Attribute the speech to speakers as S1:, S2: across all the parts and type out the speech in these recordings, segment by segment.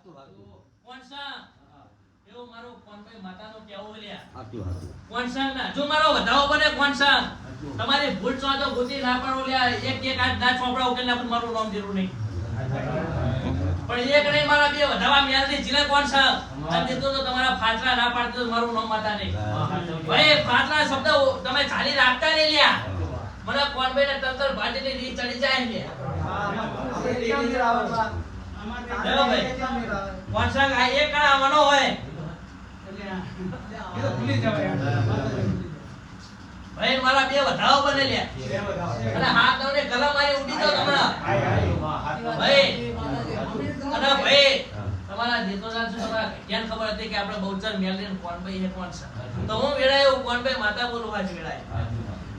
S1: હાચું હાચું
S2: કોણ સા? એવું મારું કોનભાઈ માતાનું કહેવું લ્યા
S1: હાચું હાચું
S2: કોણ ના જો મારો વધાવો બને કોણ સા? તમારી ભૂલ છો તો ગોતી ના પાડો લ્યા એક એક આઠ ના ચોપડા ઉકેલ નાખું મારું નામ જરૂર નહીં. પણ એક નહીં મારા બે વધાવા મેલની જીલે કોણ છે અને તો તમારા ફાટલા ના પાડતો તો મારું નામ માતા નહીં. ભાઈ ફાટલા શબ્દ તમે ચાલી રાખતા નહીં લ્યા. મને કોણ ભાઈ ને તંતર ભાટીની રીત ચડી જાય ને. ચલો ભાઈ. આ એક કણા આવવાનો હોય. ભાઈ મારા બે વધાવો બને લ્યા અને હાથ મારી ઉડી હમણાં ભાઈ અને ભાઈ તમારા તમારા ક્યાં ખબર હતી કે આપણે બહુચર મેલરીન કોણ ભાઈ એ કોણ છે? તો હું વેળાયો કોણ ભાઈ માતા બોલું આજ વેળાય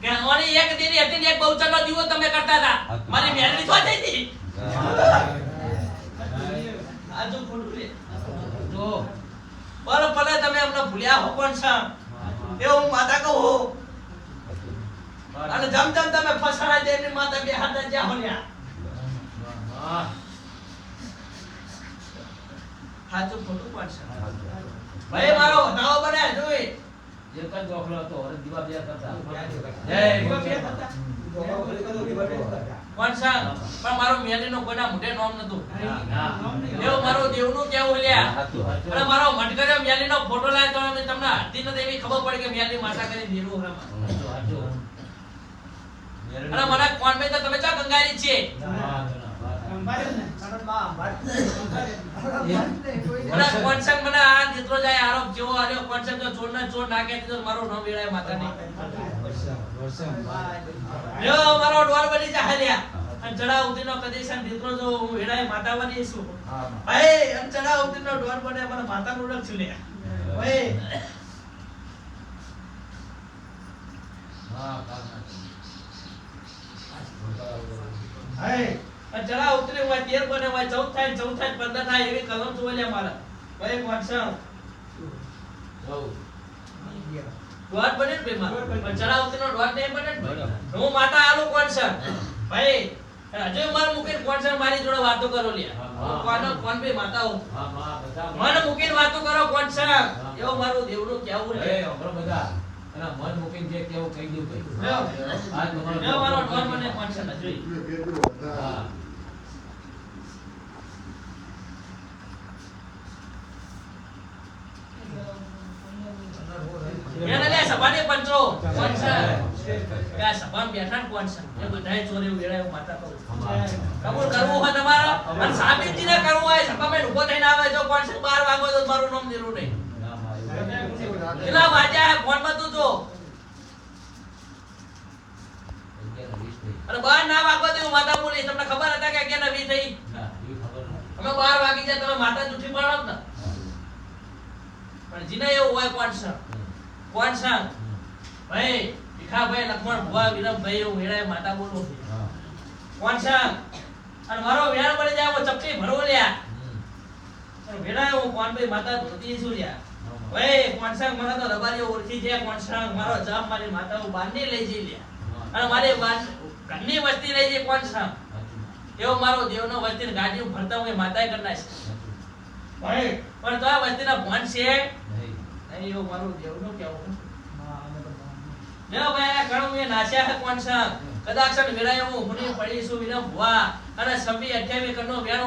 S2: કે ઓની એક દીની હતી ને એક બહુચર નો દીવો તમે કરતા હતા. મારી મેલરી તો થઈ હતી ખોટું જો. બોલો ભલે તમે અમને ભૂલ્યા હો કોણ છે એ હું માતા કહું અને જમ જમ તમે ફસાણા જઈને માતા બે હાથ જ્યાં હોન્યા હાચું ખોટું કોણ છે. ભાઈ મારો વધાવો બને જોઈ.
S3: એક જ દોખલો હતો હવે દીવા બે કરતા
S2: કોણ છે પણ મારો મેલીનો કોઈના મોઢે નામ નતું. એવું મારો દેવનું કેવું લ્યા. અને મારો મટકર્યો મેલીનો ફોટો લાય તો અમે તમને હાથી નથી એવી ખબર પડી કે મેલી માતા કરી હરામાં.
S3: હાચું.
S2: અને મને કોણ મેં તો તમે ચા ગંગારી છે કોન્સન મને આ દીકરો જાય આરોપ જેવો આલ્યો કોન્સન તો ચોર ના ચોર નાખે તો મારો નામ વેળાય માતા નહીં લ્યો મારો ડોર બની જા હાલ્યા. અને ચડા ઉતી નો દીકરો જો હું વેળાય માતા બની છું. ભાઈ અને ચડા ઉતી ડોર બને મને માતા નું ઓળખ છું ભાઈ.
S3: હા, કાકા.
S2: ભાઈ. ચડા ઉતરી હોય તેર બને હોય ચૌદ થાય ચૌદ થાય પંદર થાય એવી કલમ જોઈ લે મારા. ભાઈ કોન્સન
S3: જવું.
S2: ડોટ બને ને ભાઈ જરા પણ ચડા ઉતરી નો નહીં બને ને હું માતા આલો કોણ છે? ભાઈ હજુ માર મુકેન કોણ છે? મારી જોડે વાતો કરો લ્યા કોનો કોણ ભાઈ? માતા હું.
S3: હા, હા, બધા
S2: મન મૂકીને વાતો કરો કોણ છે? એવો મારું દેવનું કેવું
S3: એ,
S2: છે
S3: બધા. મન મૂકીને જે કેવું કહી દઉં ભાઈ. આ તમારો
S2: ડોર બને. કોન્સન જોઈ
S3: હા.
S2: એને લે સભાને પંચો કોન્સન કે બેઠા ને કોન્સન એ બધાય ચોરે વેળાય માતા કહું કબૂલ કરવું હોય તમારે? અને સાબિતી ના કરવું હોય સભામાં ઊભો થઈને આવે જો કોન્સન બાર વાગો તો મારું નામ દેરું નહીં.
S3: ના, હા, એ-
S2: કેટલા વાગ્યા ફોનમાં તું જો.
S3: અગિયાર વીસ થઈ.
S2: અને બાર ના વાગો તો માતા બોલી તમને ખબર હતા કે અગિયાર વી થઈ. અમે બાર વાગી જાય તમે માતા જૂઠી પાડો ને. પણ જીને એવું હોય કોન્સન. કોન્સન. ભાઈ ભીખાભાઈ લક્ષ્મણ ભુવા વિરમભાઈ હું વેળાએ માતા બોલો
S3: કોણ
S2: છે? અને મારો વેણ પડી જાય હું ચપટી ભરવો લ્યા. વેળાએ હું કોનભાઈ માતા ધોતી છું લ્યા. ભાઈ કોન્સન મને તો રબારી ઓળખી છે. કોન્સન મારો જામ મારી માતા હું બાંધી લઈ જઈ લ્યા. અને મારી બાન- ઘરની વસ્તી લઈ જઈ
S3: હાચું.
S2: એવો મારો દેવનો વસ્તી ગાડી ભરતા હું માતાએ કરી નાખી. ભાઈ પણ તો આ વસ્તીના ભણ છે.
S3: નહીં.
S2: એવો મારો દેવ દેવનું કેવું હે કોન્સન કદાચ વેળાએ હું છું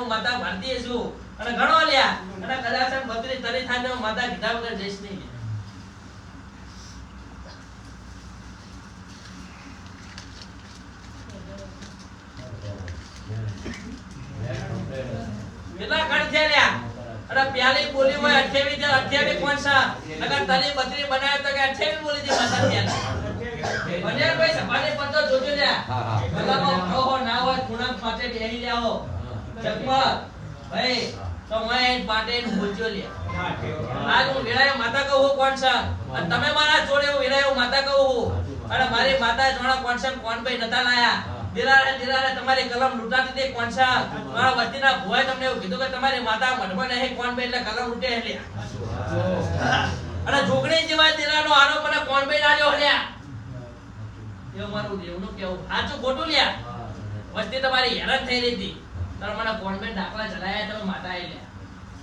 S2: માતા ભારતીય છું. અને ઘણો લ્યા. અને કદાચ બત્રી તરી માતા કીધા વગર જઈશ નહીં. કેટલા છે પ્યાલી બોલી હોય અઠ્યાવી અઠ્યાવી કોણ અગર તલી બત્રી બનાવે તો કે અઠ્યાવી બોલી છે માતા પ્યાલા બન્યા ભાઈ સભાને પંતો જોજો લ્યા
S1: હા હા.
S2: ઉઠો ના હોય ખૂણા પાસે બેહી લ્યા હો. ભાઈ તો મેં બોલજો લે. આજ હું વેળાએ માતા કહું કોણ છે? અને તમે મારા જોડે હું વેળાએ માતા કહું અને મારી માતા જોડા કોણ છે કોણ ભાઈ નતા લાયા. દિલારે દિલારે તમારી કલમ લૂંટાતી હતી કોણ છે? મારા વસ્તીના ભોય તમને એવું કીધું કે તમારી માતા મઢમાં નહીં કોણ ભાઈ એટલે કલમ લૂંટે એટલે. અને જોગણી જેવા દિલાનો આરોપ મને કોણ ભાઈ લાગ્યો હલ્યા? એવું મારું દેવનું કેવું સાચું ખોટું લ્યા. વસ્તી તમારી હેરાન થઈ રહી હતી. તારે મને કોન્વેન્ટ દાખલા ચલાયા તમે માતા લ્યા.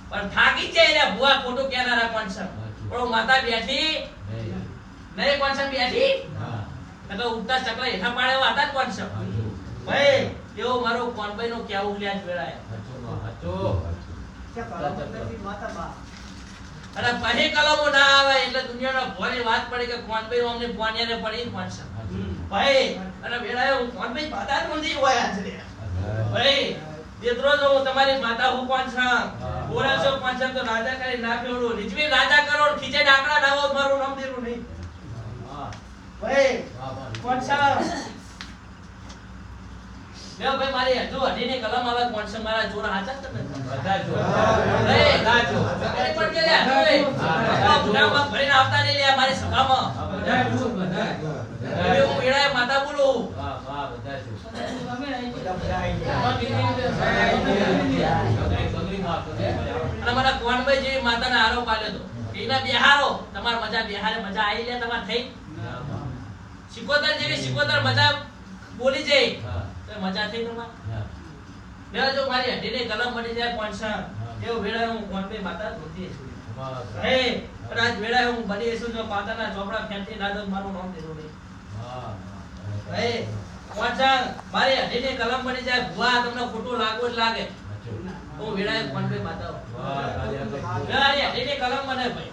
S2: પણ થાકી જાય ભુવા ખોટું કહેનારા કોણ પણ હું માતા બેઠી.
S3: નહીં.
S2: છે? બેઠી?
S3: હા.
S2: નકર ઉડતા ચકલા હેઠા પાડે હતા જ ભાઈ એવો મારો કોનભાઈ નું કેવું લ્યા જ વેળાય. અને પછી કલમો ના આવે એટલે દુનિયાના ભોની વાત પડી કે કોનભાઈ અમને પોનિયારે પડી
S3: હાચું.
S2: ભાઈ, અને વેળાએ હું મારું કલમ આવે, કોણ છે? મારા જોર હાચા તમે
S3: બધા જો.
S2: નહીં મારી સભામાં.
S3: બધા.
S2: હું માતા બોલું.
S3: વાહ, વાહ, બધા માં.
S2: અને મારા જેવી માતાને હારો પાડ્યો તો. એના બેહારો, તમારે મજા બેહારે, મજા આવી લે, તમારે થઈ. સિકોતર જેવી સિકોતર મજા બોલી જઈ. તો મજા થઈ તમારે. જો મારી હઢીની કલમ બની જાય પાંચસા. એવું વેળાએ હું કુંવરભાઈ માતા ધોતી છું. હે, હું બની છું જો પાતાના ચોપડા ફેંકી ના મારું નામ દેવું નહીં. મારી કલમ બની જાય ભુવા તમને ખોટું લાગવું જ લાગે હું વેળાએ કલમ ભાઈ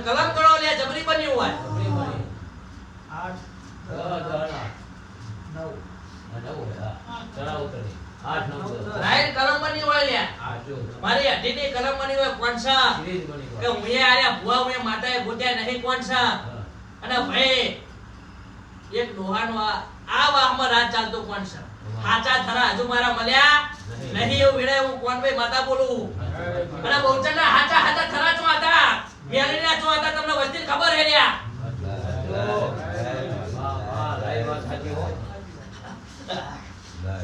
S2: કલમ કરો લે જબરી હોય
S3: બની. નવ હોય, ચડાવ ઉતરી. આઠ, નવ, દસ.
S2: કલમ બની હોય મારી હઢીની કલમ બની હોય કોણસા કે હું એ આયા ભુવા હું માતાએ ગોત્યા નહીં કોણસા. અને ભાઈ એક ડોહાનો આ વાહમાં રાત ચાલતો કોણસા સાચા થરા હજુ મારા મળ્યા? નહીં. એવું વેળે હું કોણ ભાઈ માતા બોલું? અને બહુચરના હાચા હાચા થરા ચો હતા. મેળીના ચો હતા તમને વસ્તી ખબર હે લ્યા
S3: વાહ, વાહ, રાઈ વાત સાચી હો.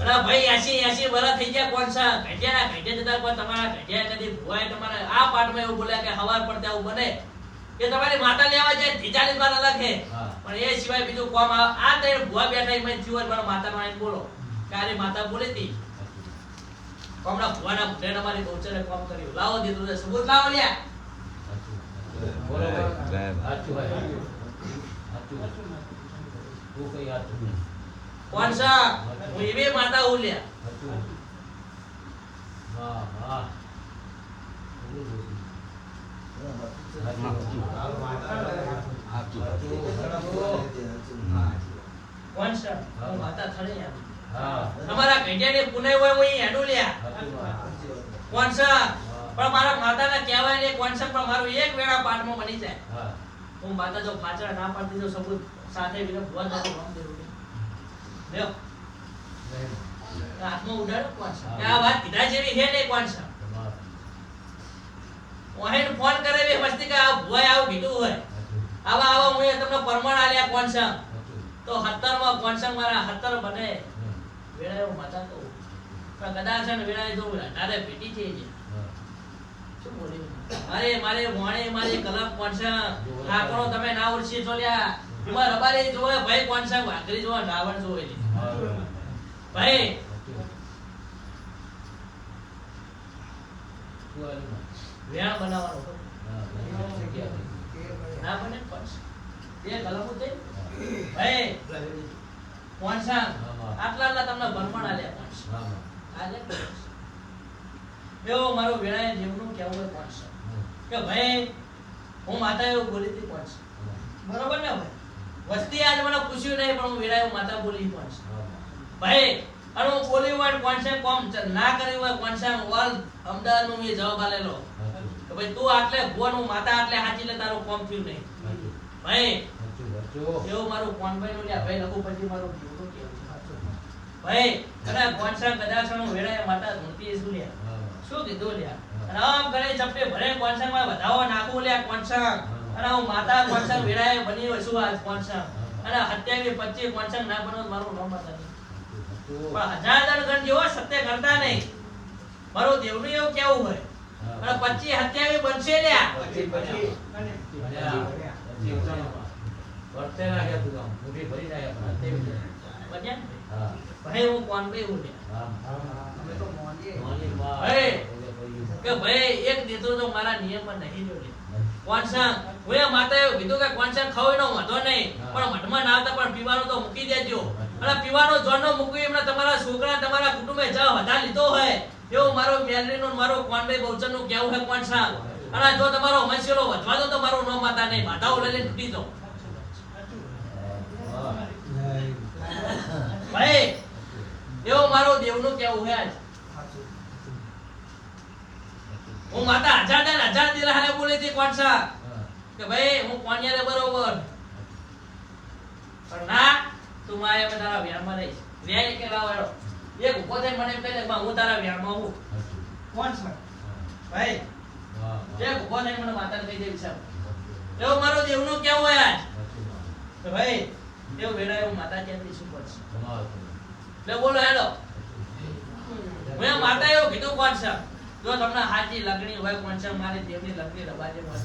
S2: અરે ભાઈ એસી એસી વર્ષ થઈ ગયા કોણ છે? ઘટિયા ઘટિયા જતા કોઈ તમારા ઘટિયા કદી ભુવાએ તમારે આ પાઠમાં એવું બોલ્યા કે હવાર પડતા એવું બને? કે તમારી માતા લેવા જાય ધીજાની વાત અલગ
S3: હે.
S2: પણ એ સિવાય બીજું કોમ આ ત્રણ ભુવા બેઠા એમાં થયું મારા માતાનો આઈને બોલો. કે આરી માતા બોલી હતી. હમણાં ભુવાના ભૂલે અમારી બહુચરે કોમ કર્યું. લાવો દીધું સબૂત લાવો લ્યા.
S3: બોલો, બોલો. સાચું હોય, સાચું. સાચું. કઈ સાચું.
S2: છે? હું માતા
S3: ઉલ્યા
S2: તમારા ઘટિયાની પુણે હોય હું લ્યા. છે? પણ મારા માતાને કહેવાય ને છે? પણ મારું એક વેળા પાઠમાં બની જાય.
S3: હા.
S2: માતા જો પાછળ ના પાડતી જો સબૂત સાથે વિરોધ દેવું નહીં. લ્યો. હાથમાં ઉડાડો કોણ છે? આ વાત કીધા જેવી છે નહીં કોણ છે? ઓહેન ફોન કરે બે મસ્તી કે આ ભુવાએ કીધું હોય. આવા આવા હું તમને પરમાણ આલ્યા કોણ છે?
S3: સાચું.
S2: તો હત્તરમાં કોણ છે મારા? હત્તર બને વેળાએ હું માતા કહું પણ કદાચ છે ને વેળાએ તો તારે ભેટી છે જ. શું બોલી? અરે મારે મોણે મારે કલમ કોણ છે? ઠાકોરો તમે ના ઓળખી ચોલ્યા એમાં રબારી જોવે, ભાઈ કોણ છે? કોણ છે? આટલા કોણ એવો મારો વેળાએ જેમનું કહેવું કોણ છે? કે ભાઈ, હું માતા એવું બોલી હતી કોણ બરોબર ને ભાઈ? વસ્તી આજે મને પૂછ્યું નહીં પણ હું વેળાએ માતા બોલી
S3: પણ
S2: ભાઈ અને હું બોલી હોય કોન્સેપ્ટ કોમ ના કરી હોય કોન્સેપ્ટ ઓલ અમદાવાદનું મેં જવાબ આલેલો કે ભાઈ તું આટલે ભુવાનું માતા આટલે હાચી લે તારું કોમ થયું નહીં. ભાઈ. એવું મારું કોનભાઈ નું લ્યા ભાઈ લખું પછી મારું જીવનું કેવું ભાઈ છે કદાચ હું વેળાએ માતા ધૂળતી શું લ્યા. શું કીધું લ્યા? અને આમ કરે ચપટે ભરે કોણસંગમાં વધાવો નાખું લ્યા કોણસંગ અને હું માતા કોન્સન વેળાએ બની હોય શું આજ કોણસંગ. અને અત્યારે પચીસ કોન્સન ના બનો મારું નામ હતા પણ હજાર હજાર ગણ જેવો સત્ય કરતા નહીં. મારું દેવનું એવું કેવું હોય. અને. પચીસ સત્યાવીસ બનશે ને?
S3: હા
S2: ભાઈ હું કોણ ભાઈ હું. એક દીધો તો મારા નિયમમાં નહીં લ્યા. કોણસાંગ હું એ માતાએ એવું કીધું કે કોણસાંગ ખાવ એનો વાંધો નહીં. પણ મઠમાં ના આવતા પણ પીવાનું તો મૂકી દેજો. અને પીવાનો જોનો મૂકવી એમને તમારા છોકરા તમારા કુટુંબે જા વધારે લીધો હોય એવું મારો મેલરીનો ને મારો કોનભાઈ બહુચરનું કહેવું છે કોણસાંગ અને જો તમારો મસ્યલો વધવા દો તો મારું નો માતા નહીં. બાધાઓ લઈ લઈને તૂટી દો ભાઈ એવું મારો દેવનું કેવું છે આજ. હું માતા હજાર ને હજાર બોલી હતી કોણસાંગ કે ભાઈ હું કોણિયારે બરોબર. પણ ના તું મારે અમે તારા વ્યારમાં રહીશ. વ્યાય કે લાવ હેડો એક ઊભો થઈ મને કહે કે હું તારા વ્યારમાં હું.
S1: કોણ છે? ભાઈ
S2: એક ઊભો થઈ મને માતા કહી દેવી વિચાર એવો મારો દેવનું કેવું હોય આજ? કે ભાઈ એવું વેડા એવું માતા ક્યાંથી શું પડશે એટલે બોલો હેલો મેં માતા એવું કીધું કોણ છે? જો તમને હાજી લગણી હોય છે મારી દેવની લગણી રબાજે હોય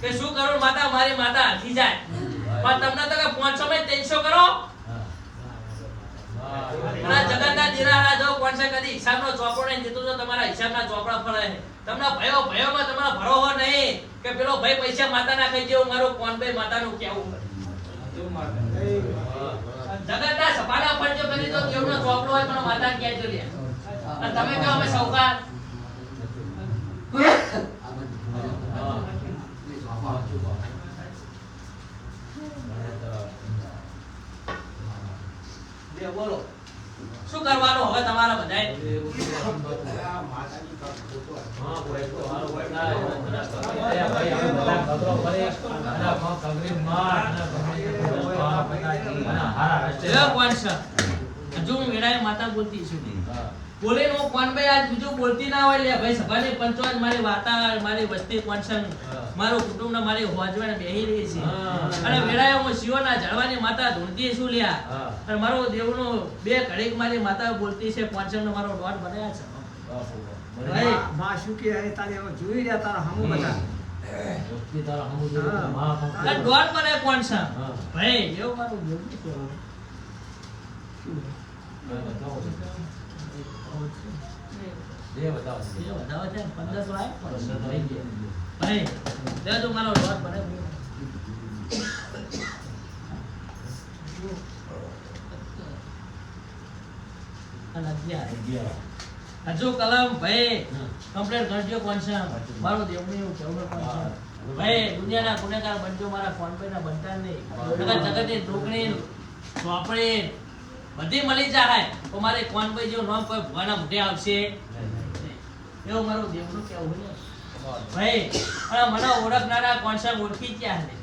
S2: કે શું કરું માતા મારી માતા હાથી જાય. પણ તમને તો કે 500 માં 300 કરો? જગતના દિરારા જો કોણ કદી હિસાબનો ચોપડો નહીં દીધું તો તમારા હિસાબના ચોપડા ફળે. છે તમને ભયો ભયોમાં તમારા ભરોહો નહીં કે પેલો ભાઈ પૈસા માતાના કહી જેવું મારું કોણ ભાઈ માતાનું કેવું જગતના સભાના જો કરી તો કેવનો ચોપડો હોય પણ માતા ક્યાં જો લે? તમે કહો અમે સૌકાર લે બોલો શું કરવાનું હવે તમારા બધાએ લે કોણ છે માતા બોલતી છું. બોલે નો કોણ ભાઈ? આજ બીજું બોલતી ના હોય લે ભાઈ સભાની પંચાયત મારી વાતા મારી વસ્તી કોન્સન મારો કુટુંબ ના મારી હોજવાને બેહી રહી છે. અને વેળાએ હું શિવના જળવાની માતા ધૂળતી છું લ્યા. અને મારો દેવનો બે ઘડીક મારી માતા બોલતી છે કોન્સન નો મારો ડોટ બનાયા છે. ભાઈ.
S1: માં- શું કે અરે તારે જોઈ રહ્યા તારા હમું બધા.
S2: ડોટ બને
S3: કોન્સન
S2: ભાઈ એવું મારું છે હજુ કલમ ભાઈ કમ્પ્લેટ કરજો છે મારો દેવ એવું કહેવું કોણ છે? ભાઈ દુનિયાના ગુનેગાર બનજો મારા ફોન પે ના બનતા નહીં નકર જગતની ઢોકળી ચોપડી બધી મળી જાય. તો મારે કોણ ભાઈ જેવું નામ કોઈ ભગવાનના મોઢે આવશે? એવું મારું દેવનું કેવું ને ભાઈ અને મને ઓળખનારા કોણસા ઓળખી ક્યાં છે.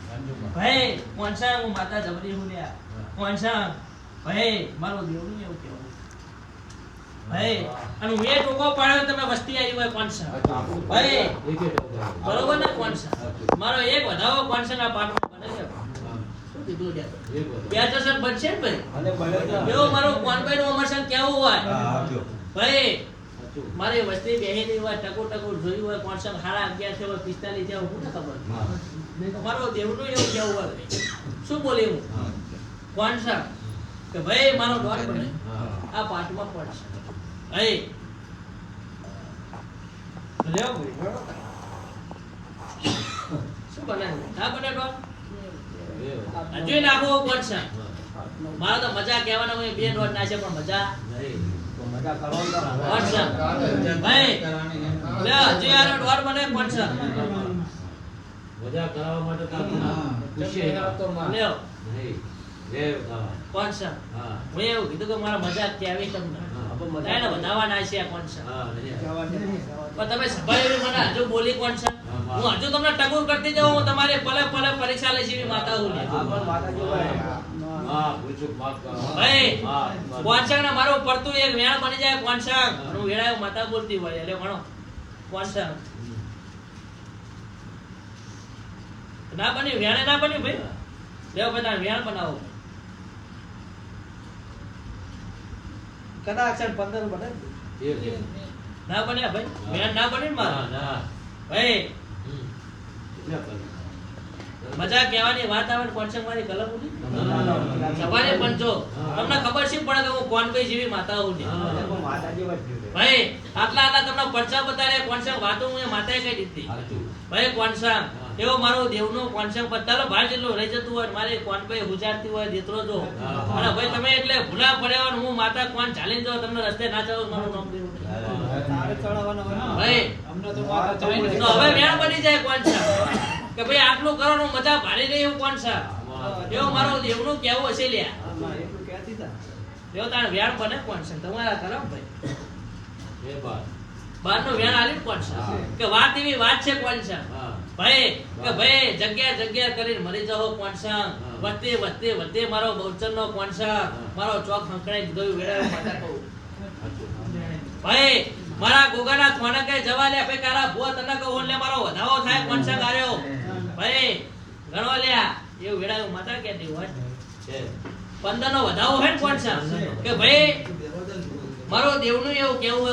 S2: ભાઈ કોણસા હું માતા જબરી હું લ્યા. કોણસા ભાઈ મારું દેવનું એવું કેવું ભાઈ અને હું એ ટોકો પાડ્યો તમે વસ્તી આવી હોય કોન્સા ભાઈ બરોબર ને કોણસા મારો એક વધાવો કોણસા ના પાઠ બને છે. શું કીધું લ્યા બે દર્શન બનશે ને ભાઈ? એવો મારો કોનભાઈ નું અમરસન કેવું હોય? ભાઈ મારી વસ્તી બેહેલી હોય ટકો ટકો જોયું હોય કોણસન હારા અગિયાર છે હોય પિસ્તાલીસ છે હું ખબર? મારો દેવનું એવું કેવું હોય શું બોલી હું? કે ભાઈ મારો બને આ પાઠમાં પડશે. ભાઈ શું બનાવ્યું? ના બને દોર હજુ નાખો પડશે મારે તો મજા કહેવાના હોય બે ના નાખે પણ મજા.
S3: મજા કરાવવા માટે તો હા
S2: હું. એવું કીધું કે મારા મજાક કેવી તમને. વધાવાના છે આ કોણસન
S3: હા નહીં.
S1: જવા દે.
S2: પણ તમે સંભાળી મને હજુ બોલી કોણ છે? હું હજુ તમને ટકોર કરતી જાઉં હું તમારી પલે પલે પરીક્ષા માતા હું ભાઈ ને મારું પડતું એક વેણ બની જાય કોણસંગ હું. વેળાએ માતા બોલતી હોય એટલે ભણો. કોણસંગ ના બની વેણે ના બની ભાઈ? લેવો બધા વેણ બનાવો. કદાચ પંદર બને. ને? બન્યા ભાઈ? મેં ના બને મારા? ભાઈ? મજા કહેવાની વાત આવે ને મારી કલમ ઉડી. સવારે પંચો. તમને ખબર છે પણ કે હું કોણ કઈ જેવી માતા હું. ભાઈ આટલા આટલા તમને પરચા બતાડે કોણસંગ વાતો હું એ માતાએ કહી દીધી. ભાઈ
S3: હા.
S2: એવો મારો દેવનો કોન્સેપ્ટ બતાલો ભાઈ જેટલો રહી જતું હોય મારે કોણ ભાઈ હુજારતી હોય દેતરો જો. અને ભાઈ તમે એટલે ભૂલા પડ્યા હોય હું માતા કોણ ચાલી જાઉં તમને રસ્તે ના ચાલો મારું નામ દેવું.
S1: ને.
S2: ભાઈ.
S1: તો માતા ચાલી
S2: તો હવે મેળ બની જાય કોણસંગ કે ભાઈ આટલું કરવાનું મજા ભારે રહી એવું કોણસંગ એવો મારો દેવનું કેવું હશે લ્યા?
S1: આમાં એટલું કહેતી હતા.
S2: જો તાણ વ્યાણ બને કોણ છે. તમારા તરફ ભાઈ.
S3: એ વાત.
S2: બહારનું વ્યાણ આલી કોણ છે? કે વાત એવી વાત છે કોણ છે? ભાઈ કે ભાઈ જગ્યા જગ્યા કરીને મરી જાઓ કોણ છે?
S3: હા.
S2: વધતે વધતે વધતે મારો બહુચર નો કોણ છે? મારો ચોક સંકળાઈ દીધો વેળા માતા કહું. ભાઈ મારા ગોગાના થોને કઈ જવા લે ભાઈ કારા ભૂવા તને કહું એટલે મારો વધાવો થાય કોણ છે કાર્યો ભાઈ ગણવા લ્યા એવું વેળા માતા કહેતી હોય.
S3: છે.
S2: પંદર નો વધાવો હોય ને કોણ છે? કે ભાઈ મારો દેવનું એવું કેવું